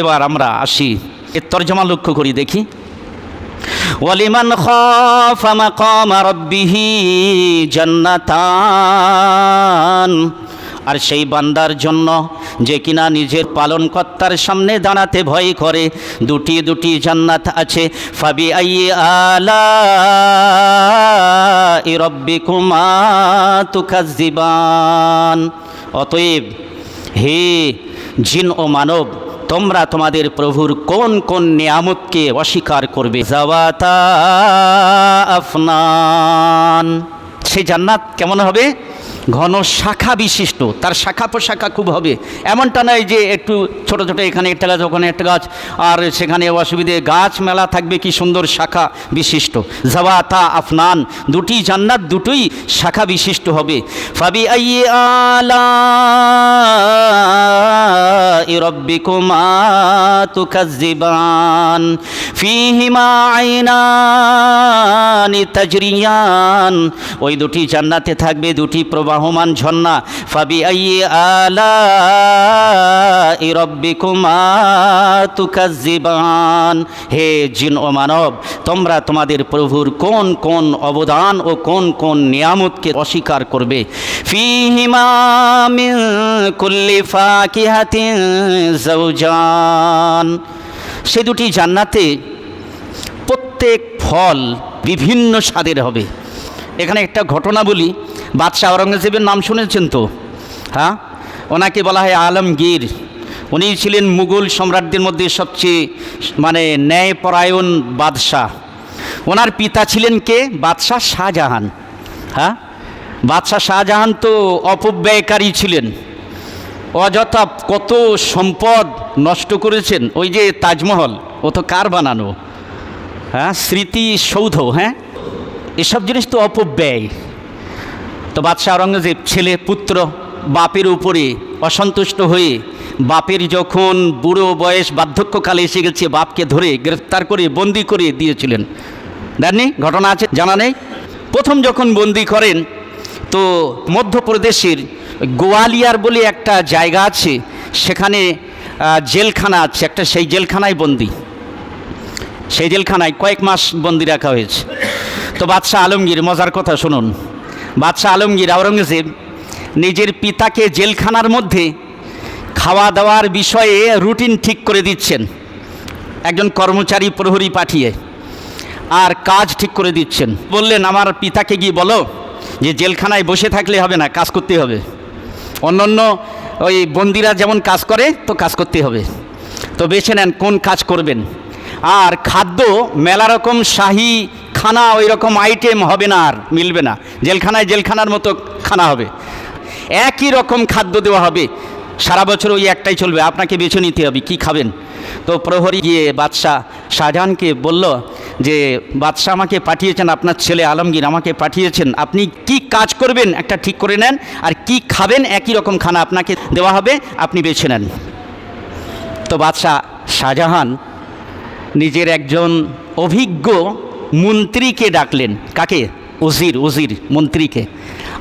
এবার আমরা আসি, এর তর্জমা লক্ষ্য করি, দেখি। ওয়ালিমান খাফা মাকামা রাব্বিহি আর সেই বান্দার জন্য যে কিনা নিজের পালনকর্তার সামনে দাঁড়াতে ভয় করে, দুটি দুটি জান্নাত আছে। ফাবি আই আলা রব্বিকুমা তুকাজ্জিবান অতএব হে জিন ও মানব তোমরা তোমাদের প্রভুর কোন কোন নিয়ামতকে অস্বীকার করবে? জাওয়াতা আফনান। সে জান্নাত কেমন হবে? ঘন শাখা বিশিষ্ট তার শাখা প্রশাখা খুব হবে এমনটা নয় যে একটু ছোট ছোট এখানে একটা গাছ ওখানে একটা গাছ আর সেখানে অসুবিধে গাছ মেলা থাকবে কি সুন্দর শাখা বিশিষ্ট জাওয়াতা আফনান দুটি জান্নাত দুটোই শাখা বিশিষ্ট হবে ফাবি আই আলা ربكما تكذبان فيهما عينان تجريان ওই দুটি জান্নাতে থাকবে দুটি প্রবাহমান ঝর্ণা ফাবি আইয়ে আলা রব্বিকুমা তুকাজ্জিবান। হে জিন ও মানব, তোমরা তোমাদের প্রভুর কোন কোন অবদান ও কোন কোন নিয়ামতকে অস্বীকার করবে? ফিহিমা মিন কুল্লি ফাকিহাতিন জাওজান সে দুটি জান্নাতে প্রত্যেক ফল বিভিন্ন স্বাদের হবে। এখানে একটা ঘটনা বলি। বাদশাহ আওরঙ্গজেবের নাম শুনেছেন তো? হ্যাঁ? ওনাকে বলা হয় আলমগীর। উনি ছিলেন মুঘল সম্রাটদের মধ্যে সবচেয়ে মানে ন্যায়পরায়ণ বাদশাহ। ওনার পিতা ছিলেন কে? বাদশাহ শাহজাহান। হ্যাঁ? বাদশাহ শাহজাহান তো অপব্যয়কারী ছিলেন। অযথা কত সম্পদ নষ্ট করেছেন। ওই যে তাজমহল, ও তো কার বানানো? হ্যাঁ? স্মৃতিসৌধ হ্যাঁ? এসব জিনিস তো অপব্যয়। তো বাদশাহ আওরঙ্গজেব ছেলে পুত্র বাপের উপরে অসন্তুষ্ট হয়ে বাপের যখন বুড়ো বয়স বার্ধক্যকালে এসে গেছে, বাপকে ধরে গ্রেফতার করে বন্দি করে দিয়েছিলেন। দেননি ঘটনা আছে? জানা নেই? প্রথম যখন বন্দি করেন, তো মধ্যপ্রদেশের গোয়ালিয়ার বলে একটা জায়গা আছে, সেখানে জেলখানা আছে, একটা সেই জেলখানায় বন্দি। সেই জেলখানায় কয়েক মাস বন্দি রাখা হয়েছে। তো বাদশাহ আলমগীর মজার কথা শুনুন। বাদশাহ আলমগীর আওরঙ্গজেব নিজের পিতাকে জেলখানার মধ্যে খাওয়া দাওয়ার বিষয়ে রুটিন ঠিক করে দিচ্ছেন। একজন কর্মচারী প্রহরী পাঠিয়ে আর কাজ ঠিক করে দিচ্ছেন। বললেন, আমার পিতাকে গিয়ে বলো যে জেলখানায় বসে থাকলে হবে না, কাজ করতে হবে। অন্যান্য ওই বন্দিরা যেমন কাজ করে, তো কাজ করতে হবে। তো বেছে নেন কোন কাজ করবেন। আর খাদ্য মেলা রকম শাহি খানা ওই রকম আইটেম হবে না আর, মিলবে না। জেলখানায় জেলখানার মতো খানা হবে। একই রকম খাদ্য দেওয়া হবে। সারা বছর ওই একটাই চলবে। আপনাকে বেছে নিতে হবে কি খাবেন। তো প্রহরী গিয়ে বাদশাহ শাহজাহানকে বলল যে, বাদশাহ আমাকে পাঠিয়েছেন, আপনার ছেলে আলমগীর আমাকে পাঠিয়েছেন। আপনি কি কাজ করবেন? একটা ঠিক করে নেন। আর কি খাবেন? একই রকম খানা আপনাকে দেওয়া হবে। আপনি বেছে নেন। তো বাদশাহ শাহজাহান নিজের একজন অভিজ্ঞ মন্ত্রীকে ডাকলেন। কাকে? উজির উজির, মন্ত্রীকে।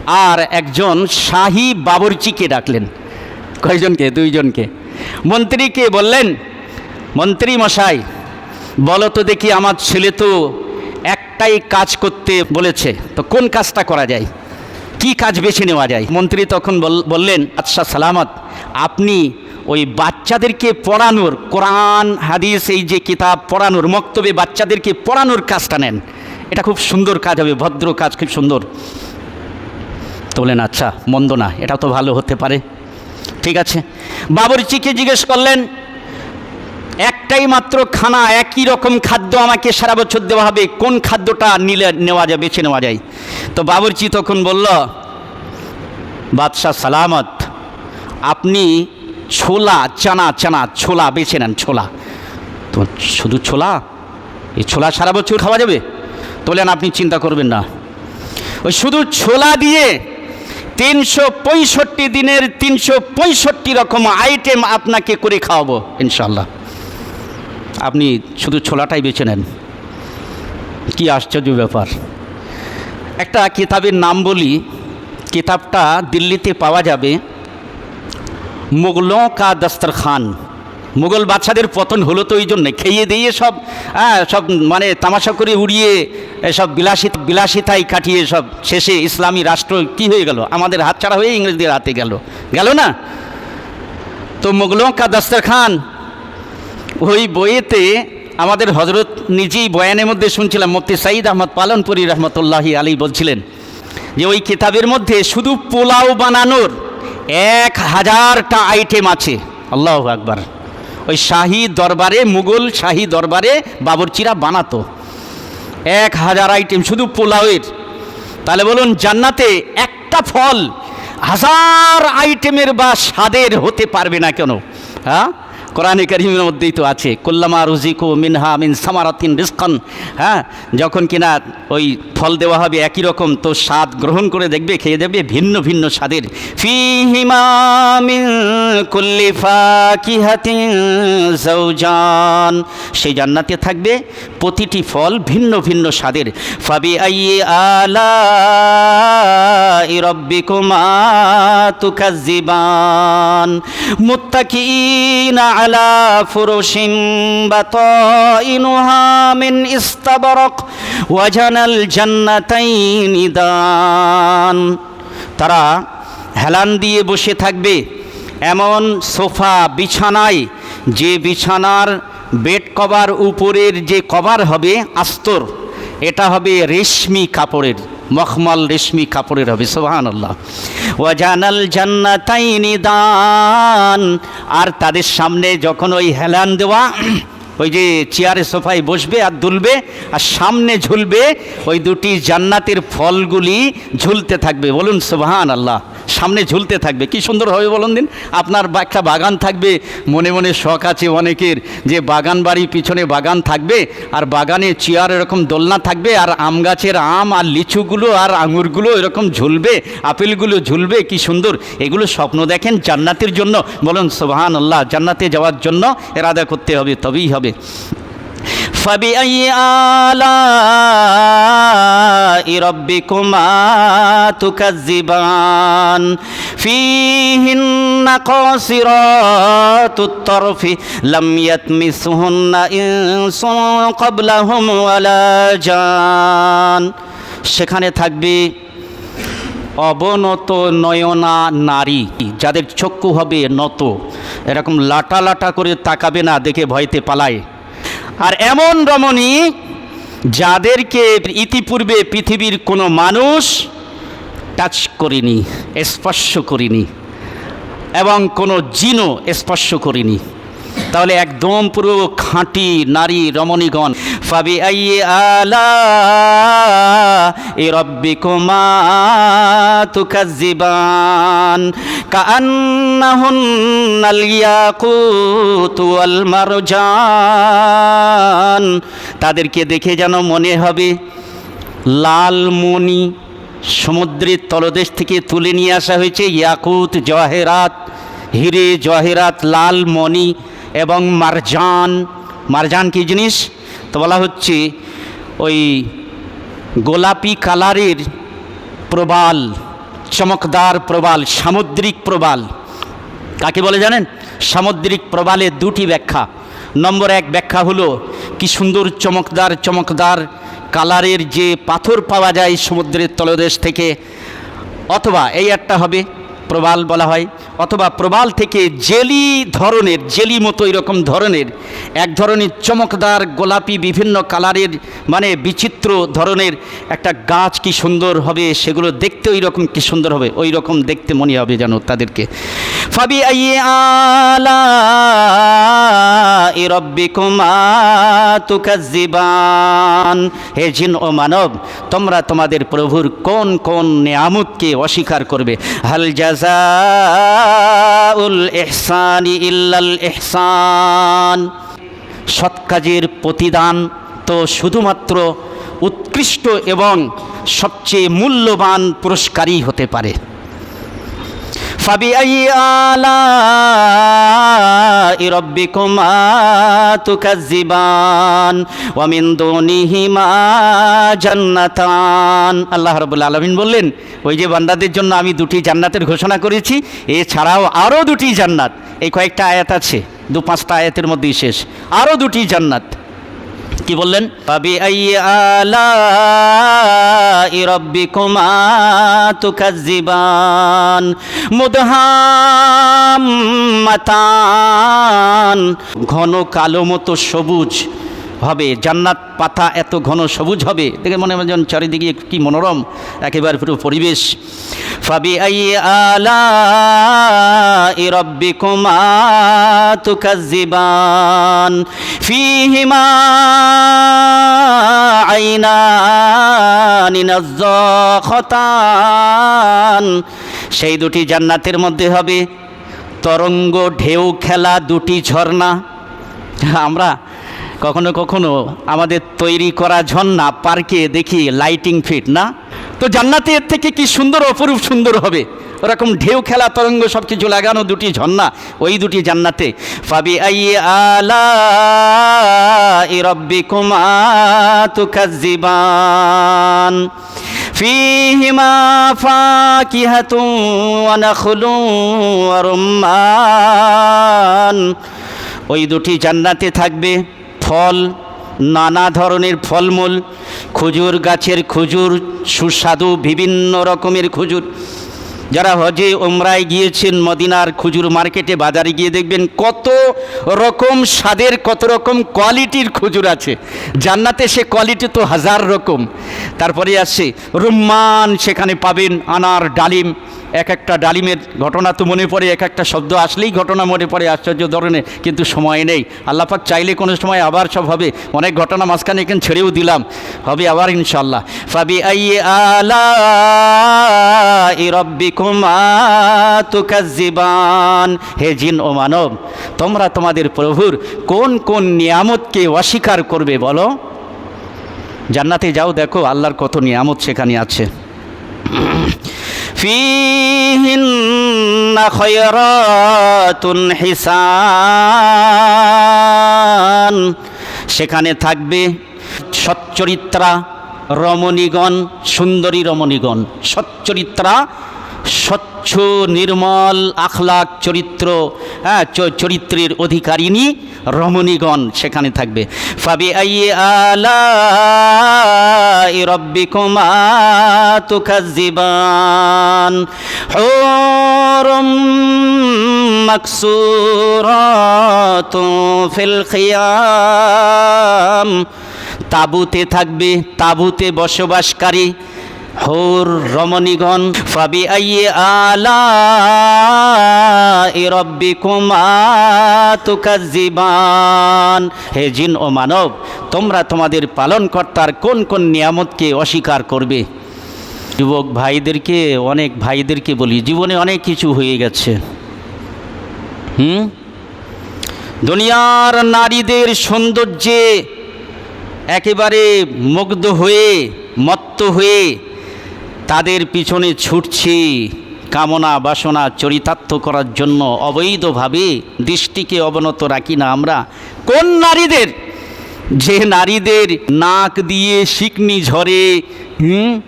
আর একজন শাহী বাবরচিকে ডাকলেন। কয়জনকে? দুইজনকে। মন্ত্রীকে বললেন, মন্ত্রী মশাই, বলো তো দেখি আমার ছেলে তো একটাই কাজ করতে বলেছে। তো কোন কাজটা করা যায়? কি কাজ বেছে নেওয়া যায়? মন্ত্রী তখন বল- বললেন আচ্ছা সালামত, আপনি ওই বাচ্চাদেরকে পড়ানোর, কোরআন, হাদিস, এই যে কিতাব পড়ানোর, মক্তবে বাচ্চাদেরকে পড়ানোর কাজটা নেন। এটা খুব সুন্দর কাজ হবে, ভদ্র কাজ, খুব সুন্দর। তো বললেন আচ্ছা মন্দ না এটা তো ভালো হতে পারে। ঠিক আছে। বাবরচিকে জিজ্ঞেস করলেন, একটাই মাত্র খানা, একই রকম খাদ্য আমাকে সারা বছর দেওয়া হবে, কোন খাদ্যটা নিলে নেওয়া যায়, বেছে নেওয়া যায়? তো বাবরচি তখন বলল, বাদশাহ সালামত, আপনি ছোলা, চানা চানা, ছোলা, বেছে নেন ছোলা। তো শুধু ছোলা? এই ছোলা সারা বছর খাওয়া যাবে? তো বললেন আপনি চিন্তা করবেন না। ওই শুধু ছোলা দিয়ে তিনশো পঁয়ষট্টি দিনের তিনশো পঁয়ষট্টি রকম আইটেম আপনাকে করে খাওয়াবো ইনশাল্লাহ আপনি শুধু ছোলাটাই বেছে নেন। কি আশ্চর্য ব্যাপার। একটা কিতাবের নাম বলি, কিতাবটা দিল্লিতে পাওয়া যাবে। মুগলঁ কা দস্তর খান মুঘল বাচ্চাদের পতন হলো তো ওই জন্যে। খেয়ে দিয়ে সব হ্যাঁ সব মানে তামাশা করে উড়িয়ে সব বিলাসিত বিলাসিতাই কাটিয়ে সব শেষে ইসলামী রাষ্ট্র কি হয়ে গেল? আমাদের হাতছাড়া হয়ে ইংরেজদের হাতে গেল। গেল না? তো মোগলোং কা দস্তরখান, ওই বইয়েতে আমাদের হজরত নিজেই বয়ানের মধ্যে শুনছিলাম, মুফতি সাঈদ আহমদ পালনপুরি রহমতুল্লাহি আলী বলছিলেন যে, ওই কিতাবের মধ্যে শুধু পোলাও বানানোর এক হাজারটা আইটেম আছে। আল্লাহ আকবার। ওই শাহি দরবারে, মুঘল শাহি দরবারে বাবরচিরা বানাতো। এক হাজার আইটেম শুধু পোলাওয়ের। তাহলে বলুন, জান্নাতে একটা ফল হাজার আইটেমের বা স্বাদের হতে পারবে না কেন? হ্যাঁ? কোরআনে কারিমের মধ্যেই তো আছে, কুল্লামা রুজিকু মিনহা মিন সামারাতিন রিস্কন হ্যাঁ? যখন কিনা ওই ফল দেওয়া হবে একই রকম, তো স্বাদ গ্রহণ করে দেখবে, খেয়ে দেখবে ভিন্ন ভিন্ন স্বাদের। ফিহিমা কুল্লি ফাকিহাতিন জাওজান সেই জান্নাতে থাকবে, প্রতিটি ফল ভিন্ন ভিন্ন স্বাদের। ফাবি আইয়ে আলা রব্বিকুমা তুকাজ্জিবান, মুত্তাকিনা আলা ফুরুশিন বাতাইনুহা মিন ইস্তাবরক ওয়াজানাল জান্নাতাইনি দান তারা হেলান দিয়ে বসে থাকবে। এমন সোফা বিছানায় যে বিছানার বেড কভার উপরের যে কভার হবে আস্তর, এটা হবে রেশমি কাপড়ের। মখমল রেশমি কাপড়ের হবে সোহান আল্লাহ ওয়াজানাল জান্নাতাইনি দান। আর তাদের সামনে যখন ওই হেলান দেওয়া, ওই যে চেয়ারে সোফায় বসবে আর দুলবে, আর সামনে ঝুলবে, ওই দুটি জান্নাতের ফলগুলি ঝুলতে থাকবে। বলুন সোহান আল্লাহ সামনে ঝুলতে থাকবে। কি সুন্দর হবে বলুন দিন? আপনার একটা বাগান থাকবে, মনে মনে শখ আছে অনেকের যে বাগান বাড়ি পিছনে বাগান থাকবে, আর বাগানে চেয়ার এরকম দোলনা থাকবে, আর আম গাছের আম আর লিচুগুলো আর আঙুরগুলো এরকম ঝুলবে, আপেলগুলো ঝুলবে, কি সুন্দর। এগুলো স্বপ্ন দেখেন জান্নাতের জন্য। বলুন সুবহান আল্লাহ জান্নাতে যাওয়ার জন্য এরাদা করতে হবে, তবেই হবে। فبأي آلاء ربكما تكذبان فيهن قاصرات الطرف لم يتمسهن إنس قبلهم ولا جان সেখানে থাকবে অবনত নয়না নারী যাদের চক্ষু হবে নত এরকম লাটা লাটা করে তাকাবে না দেখে ভয়তে পালায় আর এমন রমণী যাদেরকে ইতিপূর্বে পৃথিবীর কোনো মানুষ টাচ করেনি, স্পর্শ করিনি এবং কোনো জিনও স্পর্শ করিনি। তাহলে একদম পুরো খাঁটি নারী রমণীগণ ফাবি আইয়ে আলা এ রব্বি কুমা তুকাজ্জিবান কান্নাহুন্নাল ইয়াকুত ওয়াল মারজান তাদেরকে দেখে যেন মনে হবে লাল মণি সমুদ্রের তলদেশ থেকে তুলে নিয়ে আসা হয়েছে। ইয়াকুত, জহেরাত, হিরে জহেরাত, লাল মণি এবং মারজান। মারজান কি জিনিস? তো বলা হচ্ছে ওই গোলাপি কালারের প্রবাল, চমকদার প্রবাল, সামুদ্রিক প্রবাল। কাকে বলে জানেন? সামুদ্রিক প্রবালে দুটি ব্যাখ্যা। নম্বর এক ব্যাখ্যা হলো, কি সুন্দর চমকদার চমকদার কালারের যে পাথর পাওয়া যায় সমুদ্রের তলদেশ থেকে, অথবা এই একটা হবে প্রবাল বলা হয়, অথবা প্রবাল থেকে জেলি ধরনের, জেলি মতো এরকম ধরনের, এক ধরনের চমকদার গোলাপি বিভিন্ন কালারের মানে বিচিত্র ধরনের একটা গাছ কি সুন্দর হবে, সেগুলো দেখতে ওই রকম কি সুন্দর হবে ওই রকম দেখতে মনে হবে যেন তাদেরকে। ফাবি আইয়ে আলা হে জিন ও মানব, তোমরা তোমাদের প্রভুর কোন কোন নিয়ামতকে অস্বীকার করবে? হাল জাজাউল ইহসান ইল্লাল ইহসান। সৎ কাজের প্রতিদান তো শুধুমাত্র উৎকৃষ্ট এবং সবচেয়ে মূল্যবান পুরস্কারই হতে পারে। ফাবিআই আলাই রব্বিকুমা তুকাজ্জিবান ওয়া মিন জান্নাতান। আল্লাহ রবুল আলমিন বললেন, ওই যে বান্দাদের জন্য আমি দুটি জান্নাতের ঘোষণা করেছি, এছাড়াও আরও দুটি জান্নাত। এই কয়েকটা আয়াত আছে দু পাঁচটা আয়াতের মধ্যেই শেষ। আরও দুটি জান্নাত। কি বললেন? পাবি আলা রব্বিকুমা তুকাজ্জিবান ঘন কালো মতো সবুজ। হবে জান্নাত পাতা এত ঘন সবুজ হবে। দেখে মনে হয় চারিদিকে কি মনোরম, একেবারে পুরো পরিবেশ। ফাবি আই আলা রব্বিকুমা তুকাজ্জিবান, ফিহিমা আইনানি নাজ্জাখাতান। সেই দুটি জান্নাতের মধ্যে হবে তরঙ্গ ঢেউ খেলা, দুটি ঝর্ণা। আমরা কখনো কখনো আমাদের তৈরি করা ঝর্ণা পার্কে দেখি লাইটিং ফিট না তো জান্নাতে এর থেকে কি সুন্দর অপরূপ সুন্দর হবে ওরকম ঢেউ খেলা তরঙ্গ সব কিছু লাগানো দুটি ঝর্ণা ওই দুটি জান্নাতে ফাবি আই আলা রব্বি কুমা তুকাজ্জিবান فيهما فاكهة ونخل ورمان ওই দুটি জান্নাতে থাকবে ফল, নানা ধরনের ফলমূল, খুজুর গাছের খুজুর, সুস্বাদু বিভিন্ন রকমের খুজুর। যারা হজে ওমরায় গিয়েছেন, মদিনার খুজুর মার্কেটে বাজারে গিয়ে দেখবেন কত রকম স্বাদের, কত রকম কোয়ালিটির খুজুর আছে। জান্নাতে সে কোয়ালিটি তো হাজার রকম। তারপরে আসছে রুম্মান, সেখানে পাবেন আনার ডালিম। এক একটা ডালিমের ঘটনা তো মনে পড়ে, এক একটা শব্দ আসলেই ঘটনা মনে পড়ে আশ্চর্য ধরনের, কিন্তু সময় নেই। আল্লাপাক চাইলে কোনো সময় আবার সব হবে। অনেক ঘটনা মাঝখানে এখানে ছেড়েও দিলাম। হবে আবার ইনশাল্লাহ ফাবি আই আলা হে জিন ও মানব, তোমরা তোমাদের প্রভুর কোন কোন নিয়ামতকে অস্বীকার করবে বলো? জান্নাতে যাও, দেখো আল্লাহর কত নিয়ামত সেখানে আছে। فيهن خيرات حسان সেখানে থাকবে সচ্চরিত্রা রমণীগণ সুন্দরী রমণীগণ সচ্চরিত্রা স্বচ্ছ, নির্মল আখলাক চরিত্র হ্যাঁ চরিত্রের অধিকারিণী রমণীগণ সেখানে থাকবে। ফাবি আইয়ে আলা রব্বিকুমা তুকাজ্জিবান। হুরুম মাকসুরাতুন ফিল খিয়াম। তাবুতে থাকবে, তাবুতে বসবাসকারী হোর রমণীগণ ফাবি আইয়ে আলা রব্বিকুমা তুকাজ্জিবান। হে জিন ও মানব, তোমরা তোমাদের পালনকর্তার কোন কোন নিয়ামতকে অস্বীকার করবে? যুবক ভাইদেরকে, অনেক ভাইদেরকে বলি, জীবনে অনেক কিছু হয়ে গেছে। হুম? দুনিয়ার নারীদের সৌন্দর্যে একেবারে মুগ্ধ হয়ে, মত্ত হয়ে তাদের পিছনে ছুটছি কামনা বাসনা চরিতার্থ করার জন্য অবৈধভাবে দৃষ্টিকে অবনত রাখি না আমরা। কোন নারীদের? যে নারীদের নাক দিয়ে শিকনি ঝরে, হুম?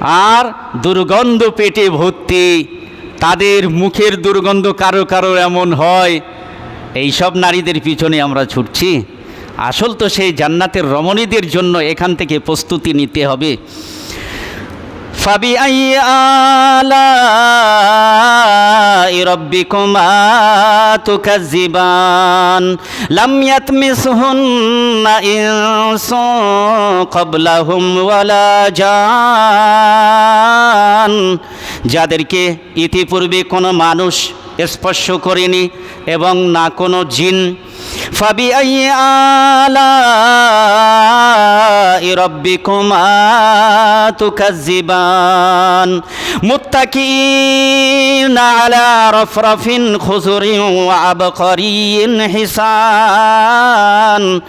আর দুর্গন্ধ পেটে ভর্তি, তাদের মুখের দুর্গন্ধ কারও কারও এমন হয় এই সব নারীদের পিছনে আমরা ছুটছি। আসল তো সেই জান্নাতের রমণীদের জন্য এখান থেকে প্রস্তুতি নিতে হবে। ফাবি আই আলা রব্বিকুমা তুকাজ্জিবান লাম ইয়াতমিসহুন্না ইনসু ক্বাবলাহুম ওয়ালা জান যাদেরকে ইতিপূর্বে কোনো মানুষ স্পর্শ করেনি এবং না কোনো জিন। ফাবি আলা ওয়া আবকারিন হিসান।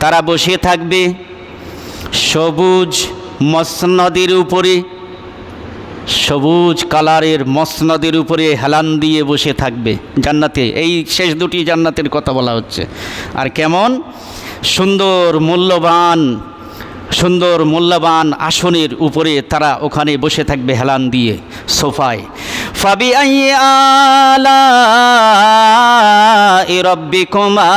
তারা বসে থাকবে সবুজ মসনদের উপরে, সবুজ কালারের মসনদের উপরে হেলান দিয়ে বসে থাকবে জান্নাতে। এই শেষ দুটি জান্নাতের কথা বলা হচ্ছে। আর কেমন? সুন্দর, মূল্যবান সুন্দর মূল্যবান আসনের উপরে তারা ওখানে বসে থাকবে হেলান দিয়ে, সোফায়। ফাবি আলা রব্বিকুমা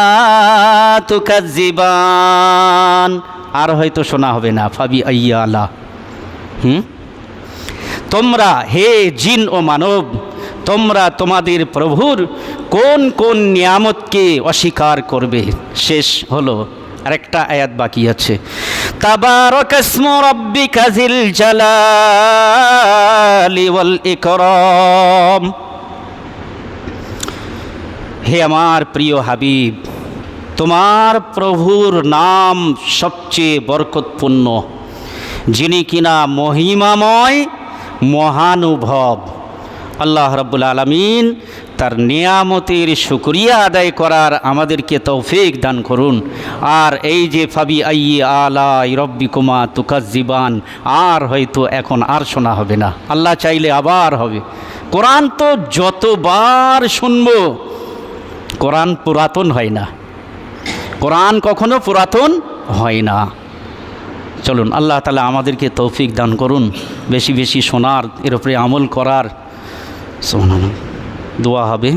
আর হয়তো শোনা হবে না ফাবি আলা। হুম? তোমরা হে জিন ও মানব, তোমরা তোমাদের প্রভুর কোন কোন নিয়ামতকে অস্বীকার করবে? শেষ হলো। আরেকটা আয়াত বাকি আছে। তাবারক ইসমু রাব্বিকা জিল জালালি ওয়াল ইকরাম। হে আমার প্রিয় হাবিব, তোমার প্রভুর নাম সবচেয়ে বরকতপূর্ণ, যিনি কিনা মহিমাময়, মহানুভব। আল্লাহ রব্বুল আলমিন তার নিয়ামতের শুক্রিয়া আদায় করার আমাদেরকে তৌফিক দান করুন। আর এই যে ফাবি আইয়ে আলা রব্বি কুমা তুকাজিবান আর হয়তো এখন আর শোনা হবে না। আল্লাহ চাইলে আবার হবে। কোরআন তো যতবার শুনব, কোরআন পুরাতন হয় না। কোরআন কখনো পুরাতন হয় না। চলুন, আল্লাহ তালা আমাদেরকে তৌফিক দান করুন। বেশি বেশি শোনার, এর উপরে আমল করার শোনানো দোয়া হবে